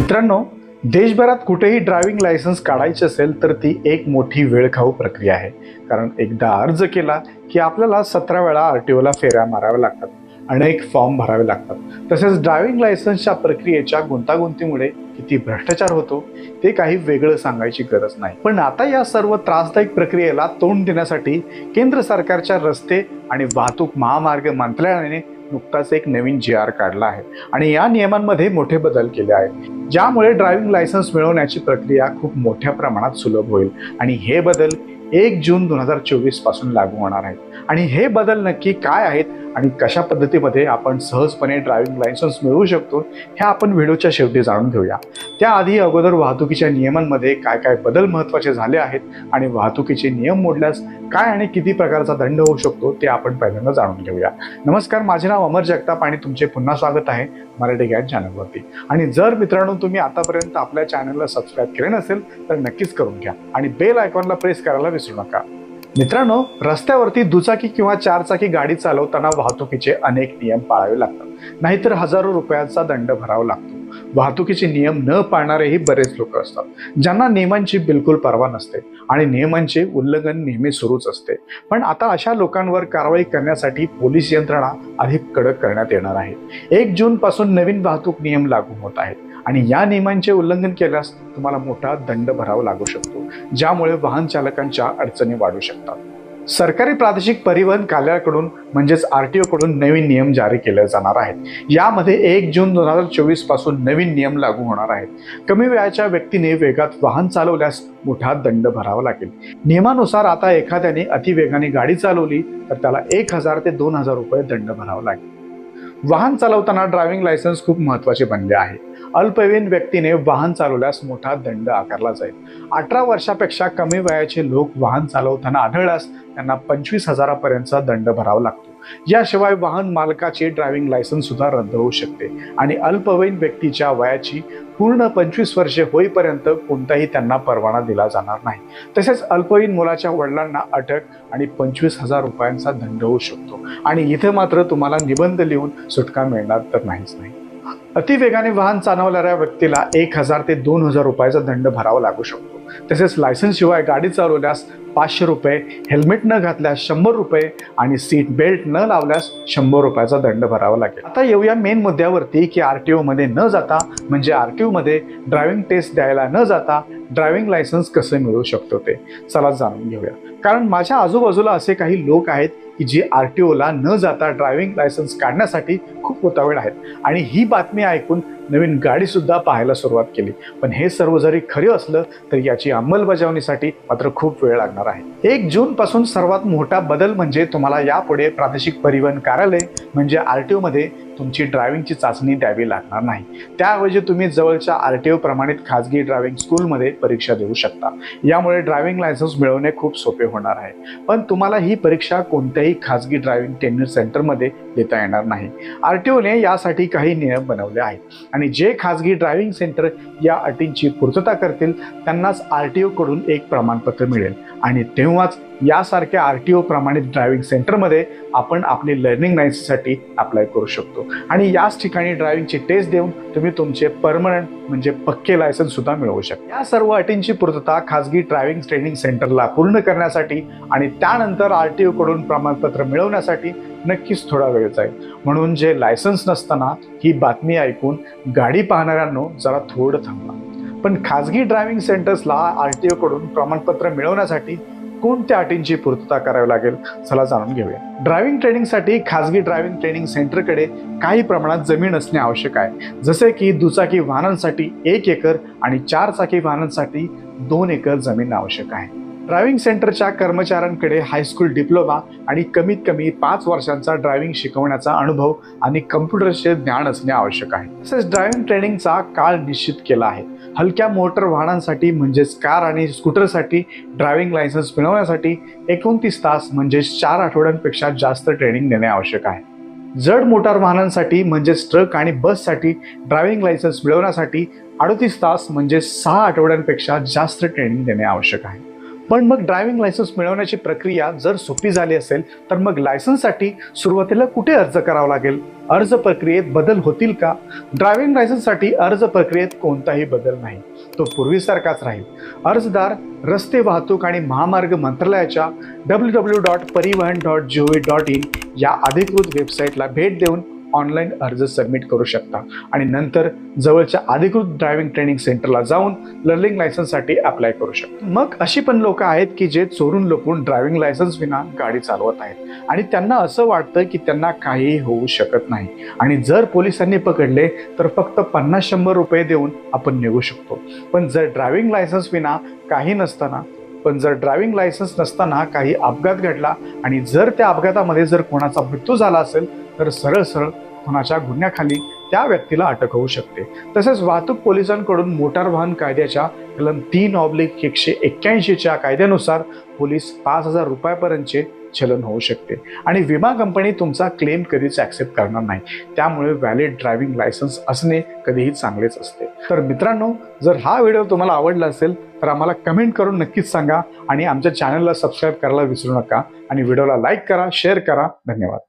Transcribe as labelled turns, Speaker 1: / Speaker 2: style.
Speaker 1: मित्रांनो देशभरात कुठेही ड्रायव्हिंग लायसन्स काढायची असेल तर ती एक मोठी वेळखाऊ प्रक्रिया आहे. कारण एकदा अर्ज केला की आपल्याला सतरा वेळा आर टी ओला फेऱ्या माराव्या लागतात अनेक फॉर्म भरावे लागतात. तसेच ड्रायव्हिंग लायसन्सच्या प्रक्रियेच्या गुंतागुंतीमुळे किती भ्रष्टाचार होतो ते काही वेगळं सांगायची गरज नाही. पण आता या सर्व त्रासदायक प्रक्रियेला तोंड देण्यासाठी केंद्र सरकारच्या रस्ते आणि वाहतूक महामार्ग मंत्रालयाने नुकताच एक नवीन जी आर काढला आहे. आणि या नियमांमध्ये मोठे बदल केले आहेत. ज्यामुळे ड्रायव्हिंग लायसन्स मिळवण्याची प्रक्रिया खूप मोठ्या प्रमाणात सुलभ होईल. आणि हे बदल एक जून दोन हजार चोवीसपासून लागू होणार आहेत. आणि हे बदल नक्की काय आहेत? आणि कशा पद्धतीमध्ये आपण सहजपणे ड्रायव्हिंग लायसन्स मिळवू शकतो हे आपण व्हिडिओच्या शेवटी जाणून घेऊया. त्याआधी अगोदर वाहतुकीच्या नियमांमध्ये काय काय बदल महत्त्वाचे झाले आहेत आणि वाहतुकीचे नियम मोडल्यास काय आणि किती प्रकारचा दंड होऊ शकतो ते आपण पहिल्यांदा जाणून घेऊया. नमस्कार माझे नाव अमर जगताप आणि तुमचे पुन्हा स्वागत आहे मराठी गॅट चॅनलवरती. आणि जर मित्रांनो तुम्ही आतापर्यंत आपल्या चॅनलला सबस्क्राईब केले नसेल तर नक्कीच करून घ्या आणि बेल आयकॉनला प्रेस करायला विसरू नका. मित्रांनो रस्त्यावरती दुचाकी किंवा चारचाकी गाडी चालवताना वाहतुकीचे अनेक नियम पाळावे लागतात. नाहीतर हजारो रुपयांचा दंड भरावा लागतो. वाहतुकीचे नियम न पाळणारेही बरेच लोक असतात ज्यांना नियमांची बिलकुल पर्वा नसते आणि नियमांचे उल्लंघन नेहमी सुरूच असते. पण आता अशा लोकांवर कारवाई करण्यासाठी पोलीस यंत्रणा अधिक कडक करण्यात येणार आहे. एक जून पासून नवीन वाहतूक नियम लागू होत आहेत. आणि या नियमांचे उल्लंघन केल्यास तुम्हाला मोठा दंड भरावा लागू शकतो ज्यामुळे वाहन चालकांच्या अडचणी वाढू शकतात. सरकारी प्रादेशिक परिवहन कार्यालयाकडून म्हणजेच आर टी ओकडून नवीन नियम जारी केले जाणार आहेत. यामध्ये एक जून दोन हजार चोवीसपासून नवीन नियम लागू होणार आहेत. कमी वयाच्या व्यक्तीने वेगात वाहन चालवल्यास मोठा दंड भरावा लागेल. नियमानुसार आता एखाद्याने अतिवेगाने गाडी चालवली तर त्याला एक हजार ते दोन हजार रुपये दंड भरावा लागेल. वाहन चालवताना ड्रायव्हिंग लायसन्स खूप महत्त्वाचे बनले आहे. अल्पवयीन व्यक्तीने वाहन चालवल्यास मोठा दंड आकारला जाईल. अठरा वर्षापेक्षा कमी वयाचे लोक वाहन चालवताना आढळल्यास त्यांना पंचवीस हजारापर्यंतचा दंड भरावा लागतो. याशिवाय वाहन मालकाचे ड्रायव्हिंग लायसन्स सुद्धा रद्द होऊ शकते आणि अल्पवयीन व्यक्तीच्या वयाची पूर्ण पंचवीस वर्षे होईपर्यंत कोणताही त्यांना परवाना दिला जाणार नाही. तसेच अल्पवयीन मुलाच्या वडिलांना अटक आणि पंचवीस हजार रुपयांचा दंड होऊ शकतो. आणि इथे मात्र तुम्हाला निबंध लिहून सुटका मिळणार तर नाहीच नाही. अतिवेगाने वाहन चालवणाऱ्या व्यक्तीला एक हजार ते दोन हजार रुपयाचा दंड भरावा लागू शकतो. तसेच लायसन्स शिवाय गाडी चालवल्यास पाचशे रुपये हेल्मेट न घातल्यास शंभर रुपये आणि सीट बेल्ट न लावल्यास शंभर रुपयाचा दंड भरावा लागेल. आता येऊया मेन मुद्द्यावरती की आर टी ओमध्ये न जाता म्हणजे आर टी ओमध्ये ड्रायव्हिंग टेस्ट द्यायला न जाता ड्रायव्हिंग लायसन्स कसं मिळू शकतो ते? चला जाणून घेऊया. कारण माझ्या आजूबाजूला असे काही लोक आहेत की जे आर टी ओला न जाता ड्रायव्हिंग लायसन्स काढण्यासाठी खूप उतावळ आहेत. आणि ही बातमी ऐकून नवीन गाडीसुद्धा पाहायला सुरुवात केली. पण हे सर्व जरी खरे असलं तर याची अंमलबजावणीसाठी मात्र खूप वेळ लागणार आहे. एक जून पासून सर्वात मोठा बदल म्हणजे तुम्हाला यापुढे प्रादेशिक परिवहन कार्यालय म्हणजे आर टी ओमध्ये तुमची ड्रायव्हिंगची चाचणी द्यावी लागणार नाही. त्याऐवजी तुम्ही जवळच्या आर टी ओ प्रमाणित खाजगी ड्रायव्हिंग स्कूलमध्ये परीक्षा देऊ शकता. यामुळे ड्रायव्हिंग लायसन्स मिळवणे खूप सोपे होणार आहे. पण तुम्हाला ही परीक्षा कोणत्याही खाजगी ड्रायव्हिंग ट्रेनिंग सेंटरमध्ये देता येणार नाही. आर टी ओने यासाठी काही नियम बनवले आहेत. आणि जे खाजगी ड्रायव्हिंग सेंटर या अटींची पूर्तता करतील त्यांनाच आर टी ओकडून एक प्रमाणपत्र मिळेल. आणि तेव्हाच यासारख्या आर टी ओ प्रमाणित ड्रायव्हिंग सेंटरमध्ये आपण आपली लर्निंग लायसन्ससाठी अप्लाय करू शकतो. आणि याच ठिकाणी ड्रायव्हिंगची टेस्ट देऊन तुम्ही तुमचे परमनंट म्हणजे पक्के लायसन्स सुद्धा मिळवू शकता. या सर्व अटींची पूर्तता खाजगी ड्रायव्हिंग ट्रेनिंग सेंटरला पूर्ण करण्यासाठी आणि त्यानंतर आर टी ओकडून प्रमाणपत्र मिळवण्यासाठी नक्कीच थोडा वेळ जाईल. म्हणून जे लायसन्स नसताना ही बातमी ऐकून गाडी पाहणाऱ्यांनो जरा थोडं थांबा. पण खाजगी ड्रायव्हिंग सेंटर्सला आर टी ओकडून प्रमाणपत्र मिळवण्यासाठी कोणत्या अटींची पूर्तता करावी लागेल चला जाणून घेऊया. ड्रायव्हिंग ट्रेनिंगसाठी खाजगी ड्रायव्हिंग ट्रेनिंग सेंटरकडे काही प्रमाणात जमीन असणे आवश्यक आहे. जसे की दुचाकी वाहनांसाठी एक एकर आणि चार चाकी वाहनांसाठी दोन एकर जमीन आवश्यक आहे. ड्रायव्हिंग सेंटरच्या कर्मचाऱ्यांकडे हायस्कूल डिप्लोमा आणि कमीत कमी पाच वर्षांचा ड्रायव्हिंग शिकवण्याचा अनुभव आणि कम्प्युटरचे ज्ञान असणे आवश्यक आहे. तसेच ड्रायव्हिंग ट्रेनिंगचा काळ निश्चित केला आहे. हलक्या मोटर वाहनांसाठी म्हणजेच कार आणि स्कूटरसाठी ड्रायव्हिंग लायसन्स मिळवण्यासाठी एकोणतीस तास म्हणजेच चार आठवड्यांपेक्षा जास्त ट्रेनिंग देणे आवश्यक आहे. जड मोटार वाहनांसाठी म्हणजेच ट्रक आणि बससाठी ड्रायव्हिंग लायसन्स मिळवण्यासाठी अडतीस तास म्हणजे सहा आठवड्यांपेक्षा जास्त ट्रेनिंग देणे आवश्यक आहे. पण मग ड्रायव्हिंग लायसन्स मिळवण्याची प्रक्रिया जर सोपी झाली असेल तर मग लायसन्ससाठी सुरुवातीला कुठे अर्ज करावा लागेल? अर्ज प्रक्रियेत बदल होतील का? ड्रायव्हिंग लायसन्ससाठी अर्ज प्रक्रियेत कोणताही बदल नाही. तो पूर्वीसारखाच राहील. अर्जदार रस्ते वाहतूक आणि महामार्ग मंत्रालयाच्या W W dot Parivahan dot G O V dot in या अधिकृत वेबसाईटला भेट देऊन ऑनलाईन अर्ज सबमिट करू शकता. आणि नंतर जवळच्या अधिकृत ड्रायव्हिंग ट्रेनिंग सेंटरला जाऊन लर्निंग लायसन्ससाठी अप्लाय करू शकता. मग अशी पण लोक आहेत की जे चोरून लपून ड्रायव्हिंग लायसन्स विना गाडी चालवत आहेत. आणि त्यांना असं वाटतं की त्यांना काहीही होऊ शकत नाही. आणि जर पोलिसांनी पकडले तर फक्त पन्नास शंभर रुपये देऊन आपण निघू शकतो. पण जर ड्रायव्हिंग लायसन्स विना काही नसताना पण जर ड्रायव्हिंग लायसन्स नसताना काही अपघात घडला आणि जर त्या अपघातामध्ये जर कोणाचा मृत्यू झाला असेल तर सरळ सरळ कोणाच्या गुन्ह्याखाली त्या व्यक्तीला अटक होऊ शकते. तसेच वाहतूक पोलिसांकडून मोटार वाहन कायद्याच्या कलम तीन ऑब्लिक एकशे एक्क्याऐंशीच्या कायद्यानुसार पोलीस पाच हजार रुपयापर्यंतचे चलन होऊ शकते. आणि विमा कंपनी तुमचा क्लेम कधीच ॲक्सेप्ट करणार नाही. त्यामुळे व्हॅलिड ड्रायव्हिंग लायसन्स असणे कधीही चांगलेच असते. तर मित्रांनो जर हा व्हिडिओ तुम्हाला आवडला असेल तर आम्हाला कमेंट करून नक्कीच सांगा आणि आमच्या चॅनलला सबस्क्राईब करायला विसरू नका. आणि व्हिडिओला लाईक करा शेअर करा. धन्यवाद.